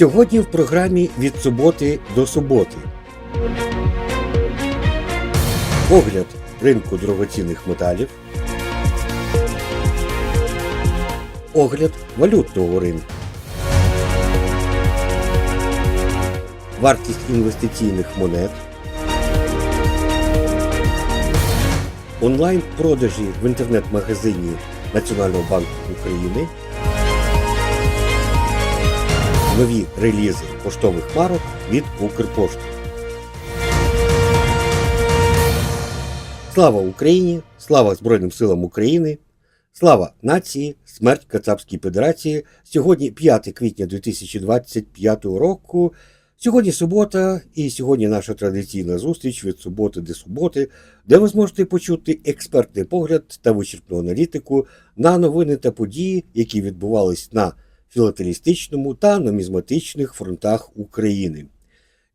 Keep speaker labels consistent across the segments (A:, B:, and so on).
A: Сьогодні в програмі від суботи до суботи. Огляд ринку дорогоцінних металів. Огляд валютного ринку. Вартість інвестиційних монет. Онлайн-продажі в інтернет-магазині Національного банку України. Нові релізи поштових марок від Укрпошти. Слава Україні! Слава Збройним силам України! Слава нації! Смерть Кацапській Федерації! Сьогодні 5 квітня 2025 року. Сьогодні субота, і сьогодні наша традиційна зустріч від суботи до суботи, де ви зможете почути експертний погляд та вичерпну аналітику на новини та події, які відбувались на філателістичному та нумізматичних фронтах України.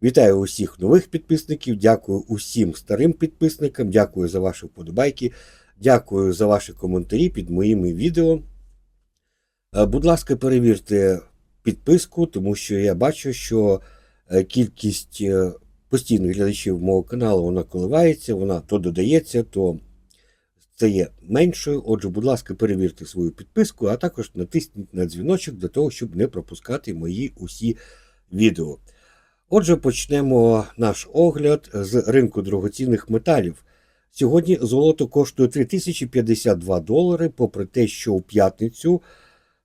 A: Вітаю усіх нових підписників, дякую усім старим підписникам, дякую за ваші вподобайки, дякую за ваші коментарі під моїми відео. Е, Будь ласка, перевірте підписку, тому що я бачу, що е, кількість е, постійних глядачів мого каналу вона коливається, вона то додається, то стає меншою. Отже, будь ласка, перевірте свою підписку, а також натисніть на дзвіночок для того, щоб не пропускати мої усі відео. Отже, почнемо наш огляд з ринку дорогоцінних металів. Сьогодні золото коштує 3052 долари, попри те, що у п'ятницю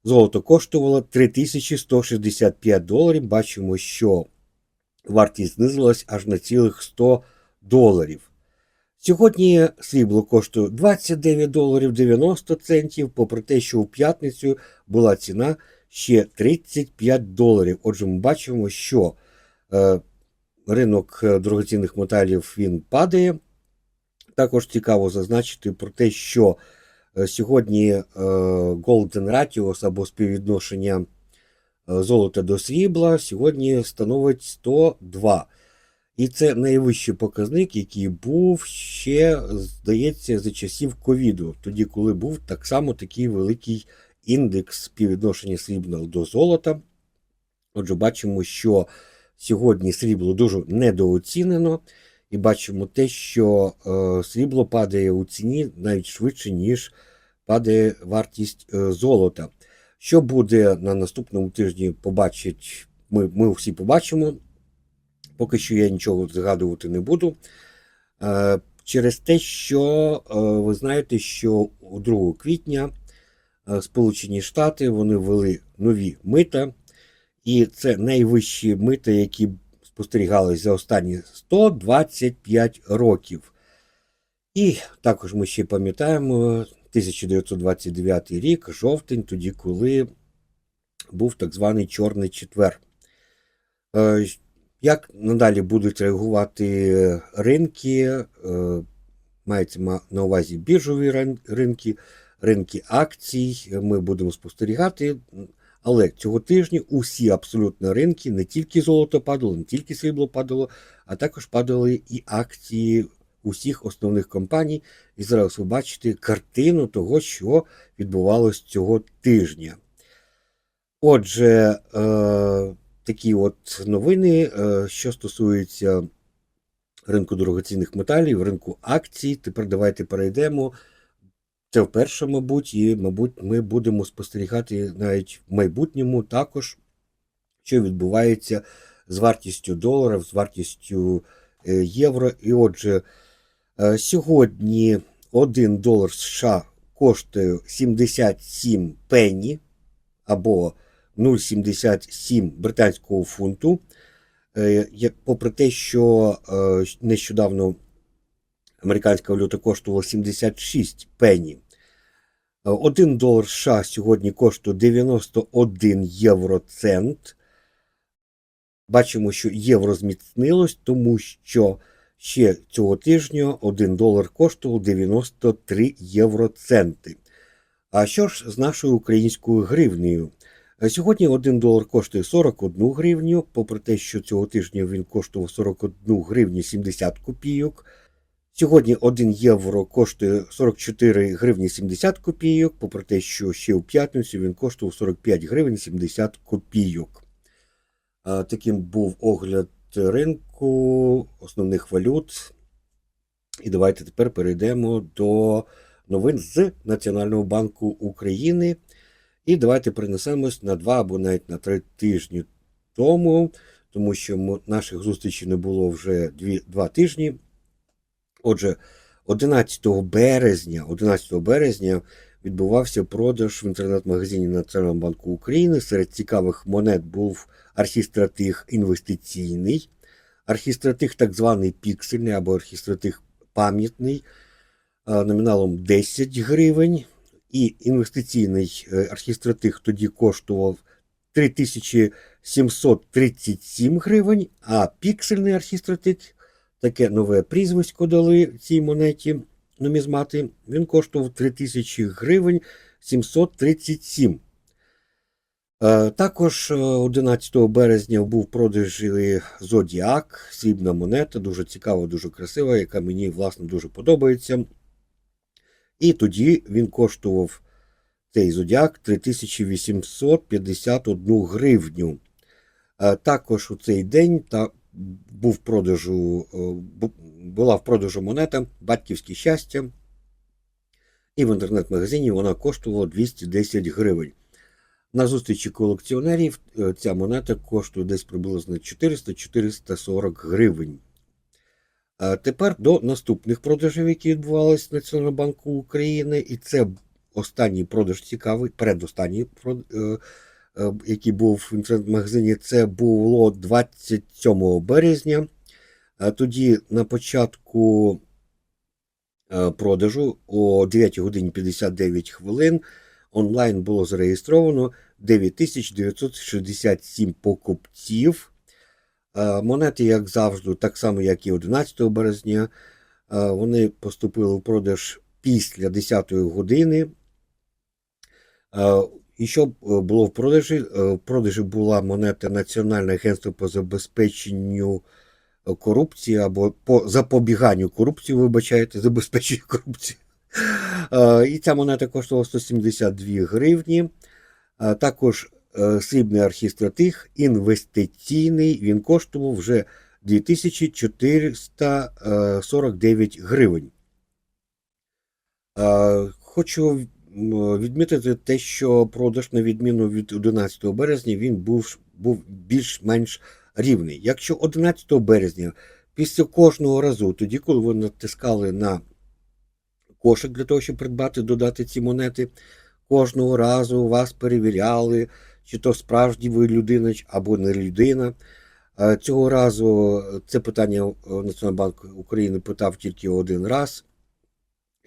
A: золото коштувало 3165 доларів. Бачимо, що вартість знизилась аж на цілих 100 доларів. Сьогодні срібло коштує 29 доларів 90 центів, попри те, що у п'ятницю була ціна ще 35 доларів. Отже, ми бачимо, що е, ринок е, дорогоцінних металів він падає. Також цікаво зазначити про те, що е, сьогодні е, Golden Ratios або співвідношення е, золота до срібла сьогодні становить 102. І це найвищий показник, який був ще, здається, за часів ковіду, тоді, коли був так само такий великий індекс співвідношення срібла до золота. Отже, бачимо, що сьогодні срібло дуже недооцінено, і бачимо те, що е, срібло падає у ціні навіть швидше, ніж падає вартість е, золота. Що буде на наступному тижні, побачить, ми, ми всі побачимо. Поки що я нічого згадувати не буду. Е, Через те, що е, ви знаєте, що у 2 квітня е, Сполучені Штати вони ввели нові мита, і це найвищі мита, які спостерігались за останні 125 років. І також ми ще пам'ятаємо 1929 рік, жовтень, тоді, коли був так званий Чорний четвер. Як надалі будуть реагувати ринки, е, мається на увазі біржові ринки, ринки акцій, ми будемо спостерігати. Але цього тижня усі абсолютно ринки, не тільки золото падало, не тільки срібло падало, а також падали і акції усіх основних компаній. І зараз ви бачите картину того, що відбувалось цього тижня. Отже, е, такі от новини, е, що стосуються ринку дорогоцінних металів, ринку акцій. Тепер давайте перейдемо. Це вперше, мабуть, і, мабуть, ми будемо спостерігати навіть в майбутньому також, що відбувається з вартістю долара, з вартістю е, євро. І отже, е, сьогодні 1 долар США коштує 77 пенні або 0,77 британського фунту. Е, Попри те, що е, нещодавно американська валюта коштувала 76 пенні. 1 долар США сьогодні коштує 91 євроцент. Бачимо, що євро зміцнилось, тому що ще цього тижня 1 долар коштував 93 євроценти. А що ж з нашою українською гривнею? Е, Сьогодні 1 долар коштує 41 гривню, попри те, що цього тижня він коштував 41 гривню 70 копійок. Сьогодні 1 євро коштує 44 гривні 70 копійок, попри те, що ще у п'ятницю він коштував 45 гривень 70 копійок. Е, Таким був огляд ринку основних валют. І давайте тепер перейдемо до новин з Національного банку України. І давайте перенесемось на два або навіть на три тижні тому, тому що наших зустрічей не було вже дві, два тижні. Отже, 11 березня, 11 березня відбувався продаж в інтернет-магазині Національного банку України. Серед цікавих монет був архістратиг інвестиційний, архістратиг так званий піксельний або архістратиг пам'ятний номіналом 10 гривень. І інвестиційний е, архістратиг тоді коштував 3737 гривень, а піксельний архістратиг, таке нове прізвисько дали цій монеті нумізмати, він коштував 3000 гривень 737. Е, Також е, 11 березня був продаж Зодіак, срібна монета, дуже цікава, дуже красива, яка мені власне дуже подобається. І тоді він коштував цей зодіак 3851 гривню. Е, Також у цей день та був продажу, е, була в продажу монета Батьківське щастя. І в інтернет-магазині вона коштувала 210 гривень. На зустрічі колекціонерів е, ця монета коштує десь приблизно 400-440 гривень. Тепер до наступних продажів, які відбувалися в Національному банку України. І це останній продаж цікавий, передостанній, е, е, який був в інтернет-магазині. Це було 27 березня. Тоді на початку е, продажу о 9 годині 59 хвилин онлайн було зареєстровано 9967 покупців. Е, Монети, як завжди, так само, як і 11 березня, е, вони поступили в продаж після 10 години. Е, І що було в продажі? В продажі була монета Національне агентство по забезпеченню корупції або по запобіганню корупції, вибачайте, забезпеченню корупції. І ця монета коштувала 172 гривні. Також срібний архістратиг інвестиційний, він коштував вже 2449 гривень. Е, Хочу відмітити те, що продаж, на відміну від 11 березня, він був, був більш-менш рівний. Якщо 11 березня, після кожного разу, тоді, коли ви натискали на кошик для того, щоб придбати, додати ці монети, кожного разу вас перевіряли, чи то справді ви людина, або не людина. Е, Цього разу це питання е, Національний банк України питав тільки один раз.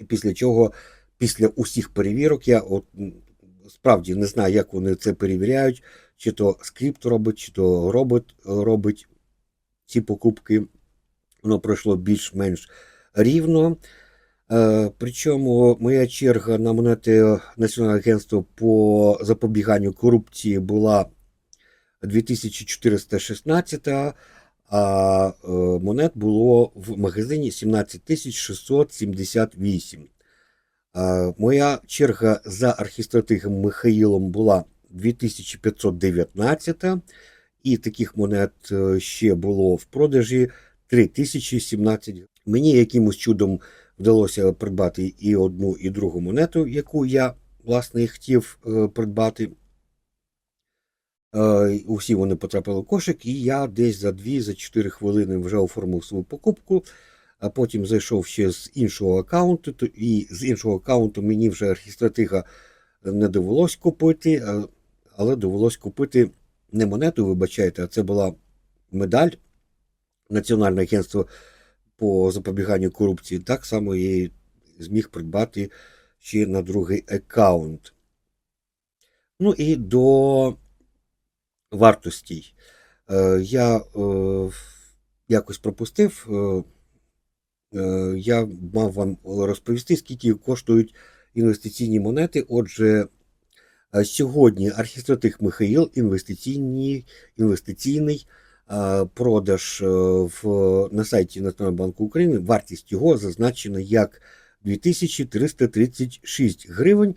A: Після чого, після усіх перевірок, я от справді не знаю, як вони це перевіряють, чи то скрипт робить, чи то робот е, робить ці покупки. Воно пройшло більш-менш рівно. Е, Причому моя черга на монети Національного агентства по запобіганню корупції була 2416, а е, монет було в магазині 17678. Е, Моя черга за архістратигом Михаїлом була 2519, і таких монет ще було в продажі 3017. Мені якимось чудом вдалося придбати і одну, і другу монету, яку я, власне, хотів е, придбати. Е, Усі вони потрапили в кошик, і я десь за 2-4 хвилини вже оформив свою покупку. А потім зайшов ще з іншого аккаунту, і з іншого аккаунту мені вже архістратига не довелось купити, але довелось купити не монету, вибачайте, а це була медаль Національне агентство по запобіганню корупції. Так само я зміг придбати ще на другий аккаунт. Ну і до вартостей. Е, Я е, якось пропустив. е, Я мав вам розповісти, скільки коштують інвестиційні монети. Отже, сьогодні архістратих Михаїл інвестиційний, інвестиційний продаж е, в, на сайті Національного банку України. Вартість його зазначена як 2336 гривень.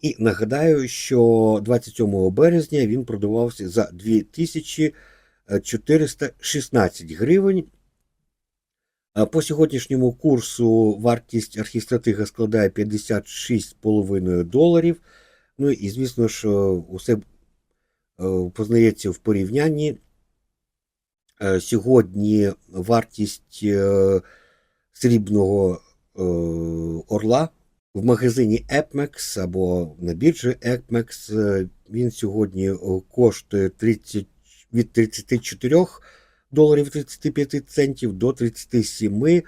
A: І нагадаю, що 27 березня він продавався за е, 416 гривень. По сьогоднішньому курсу вартість архістратига складає 56,5 доларів. Ну і звісно ж, е, усе е, познається в порівнянні. Е, Сьогодні вартість е, срібного е, орла в магазині Epmex або на біржі Epmex він сьогодні коштує 30, від 34 доларів 35 центів до 37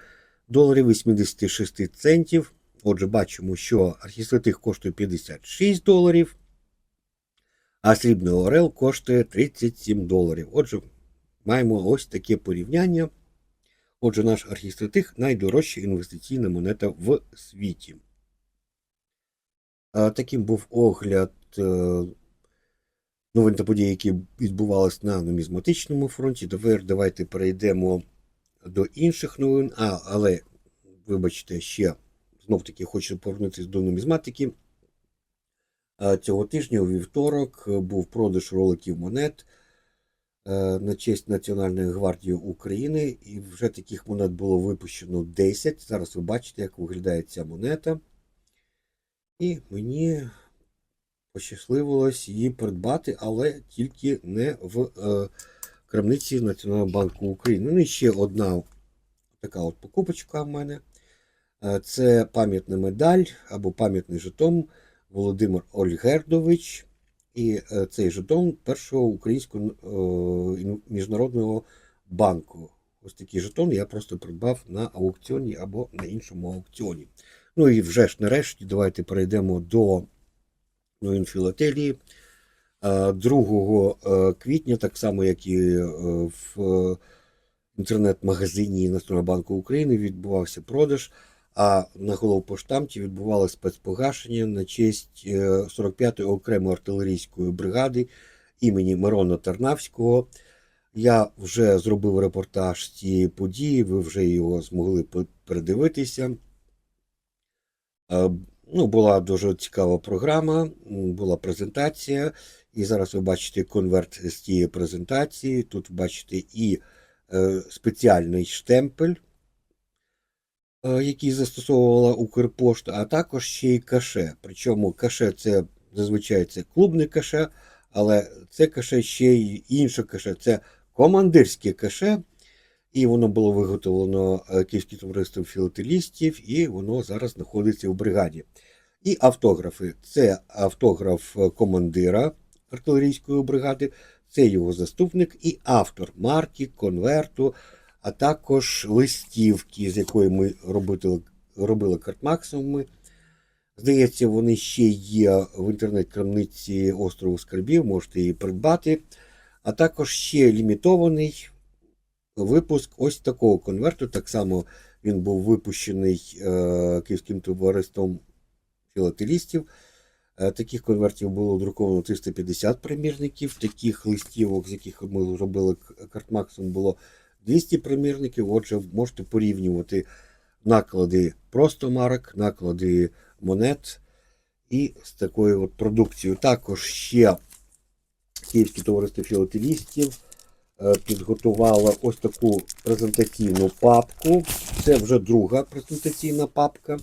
A: доларів 86 центів. Отже, бачимо, що архістратиг коштує 56 доларів, а срібний орел коштує 37 доларів. Отже, маємо ось таке порівняння. Отже, наш архістратиг найдорожча інвестиційна монета в світі. Таким був огляд е, новин та подій, які відбувалися на нумізматичному фронті. Тепер давайте перейдемо до інших новин. А, але, вибачте, ще знов-таки хочу повернутися до нумізматики. Цього тижня у вівторок був продаж роликів монет на честь Національної гвардії України, і вже таких монет було випущено 10. Зараз ви бачите, як виглядає ця монета. І мені пощасливилось її придбати, але тільки не в е, крамниці Національного банку України. Ну і ще одна така от покупочка в мене. Е, Це пам'ятна медаль або пам'ятний жетон Володимир Ольгердович. І е, цей жетон першого українського е, міжнародного банку. Ось такий жетон я просто придбав на аукціоні або на іншому аукціоні. Ну і вже ж нарешті давайте перейдемо до новин філателії. Е, 2 е, квітня, так само як і в інтернет-магазині Національного банку України, відбувався продаж. А на головпоштамті відбувалося спецпогашення на честь е, 45-ї окремої артилерійської бригади імені Мирона Тарнавського. Я вже зробив репортаж з цієї події, ви вже його змогли передивитися. Е, Ну, була дуже цікава програма, була презентація, і зараз ви бачите конверт з тієї презентації. Тут бачите і е, спеціальний штемпель, е, який застосовувала Укрпошта, а також ще й каше. Причому каше це зазвичай це клубне каше, але це каше ще й інше каше, це командирське каше. І воно було виготовлено е, Київським товариством філателістів, і воно зараз знаходиться в бригаді. І автографи. Це автограф е, командира артилерійської бригади, це його заступник і автор марки, конверту, а також листівки, з якої ми робили, робили картмаксимуми. Здається, вони ще є в інтернет-крамниці острову Скарбів, можете її придбати. А також ще лімітований випуск ось такого конверту. Так само він був випущений е, Київським товариством філателістів. Е, таких конвертів було друковано 350 примірників, таких листівок, з яких ми робили к- картмаксимум, було 200 примірників. Отже, можете порівнювати наклади просто марок, наклади монет і з такою от продукцією. Також ще Київське товариство філателістів е, підготувало ось таку презентаційну папку. Це вже друга презентаційна папка,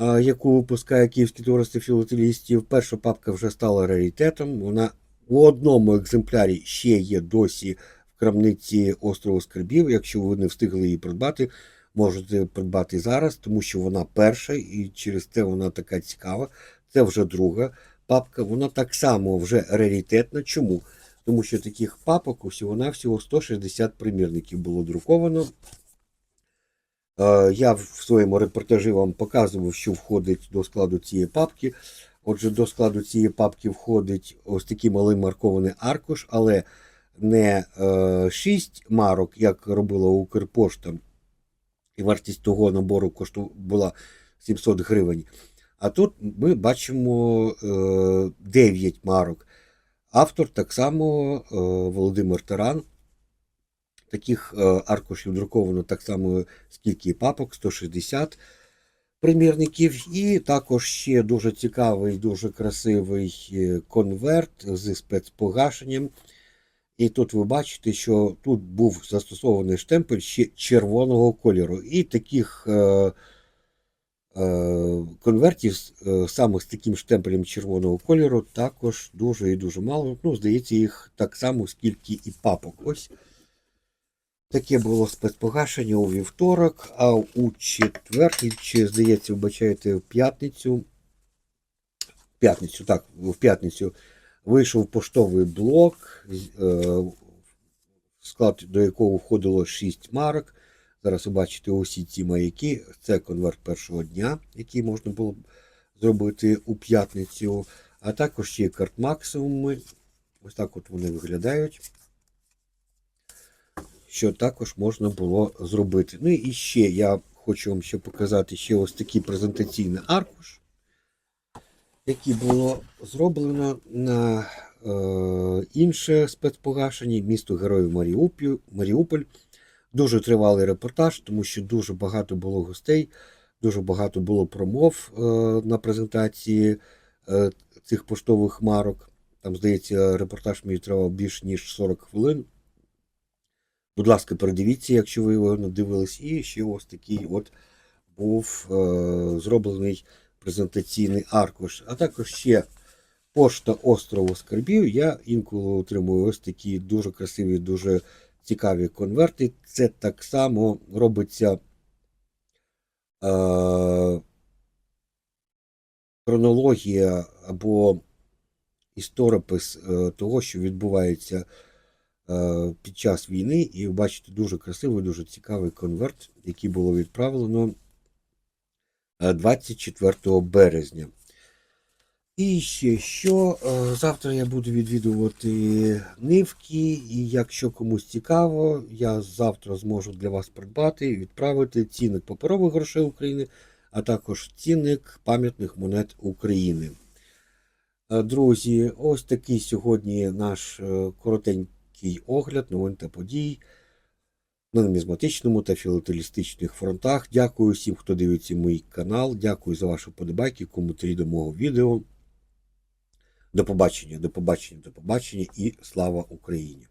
A: е, яку випускає Київське товариство філателістів. Перша папка вже стала раритетом. Вона у одному екземплярі ще є досі крамниці острову Скарбів. Якщо ви не встигли її придбати, можете придбати зараз, тому що вона перша і через це вона така цікава. Це вже друга папка. Вона так само вже раритетна. Чому? Тому що таких папок усього-навсього 160 примірників було друковано. Е, Я в своєму репортажі вам показував, що входить до складу цієї папки. Отже, до складу цієї папки входить ось такий малий маркований аркуш, але не е, 6 марок, як робила Укрпошта, і вартість того набору кошту була 700 гривень. А тут ми бачимо е, 9 марок. Автор так само е, Володимир Таран. Таких е, аркушів друковано так само, скільки і папок, 160 примірників. І також ще дуже цікавий, дуже красивий е, конверт зі спецпогашенням. І тут ви бачите, що тут був застосований штемпель ще червоного кольору. І таких е, е, конвертів е, саме з таким штемпелем червоного кольору також дуже і дуже мало. Ну, здається, їх так само, скільки і папок. Ось таке було спецпогашення у вівторок, а у четвер, чи, здається, вибачаєте, в п'ятницю. В п'ятницю, так, в п'ятницю вийшов поштовий блок, е, склад до якого входило 6 марок. Зараз ви бачите усі ці маяки. Це конверт першого дня, який можна було зробити у п'ятницю. А також є карт максимуми. Ось так от вони виглядають. Що також можна було зробити. Ну і ще я хочу вам ще показати ще ось такий презентаційний аркуш, який було зроблено на е, інше спецпогашення місто Героїв Маріуполь. Маріуполь. Дуже тривалий репортаж, тому що дуже багато було гостей, дуже багато було промов е, на презентації е, цих поштових марок. Там, здається, репортаж мій тривав більш ніж 40 хвилин. Будь ласка, передивіться, якщо ви його не дивились. І ще ось такий от був е, зроблений презентаційний аркуш. А також ще пошта острову Скарбів. Я інколи отримую ось такі дуже красиві, дуже цікаві конверти. Це так само робиться е, хронологія або історопис е, того, що відбувається е, під час війни. І бачите дуже красивий, дуже цікавий конверт, який було відправлено 24 березня. І ще що, е, завтра я буду відвідувати нивки, і якщо комусь цікаво, я завтра зможу для вас придбати і відправити цінник паперових грошей України, а також цінник пам'ятних монет України. Е, Друзі, ось такий сьогодні наш е, коротенький огляд новин та подій на нумізматичному та філателістичних фронтах. Дякую всім, хто дивиться мій канал. Дякую за ваші подобайки, коментарі до мого відео. До побачення, до побачення, до побачення і слава Україні!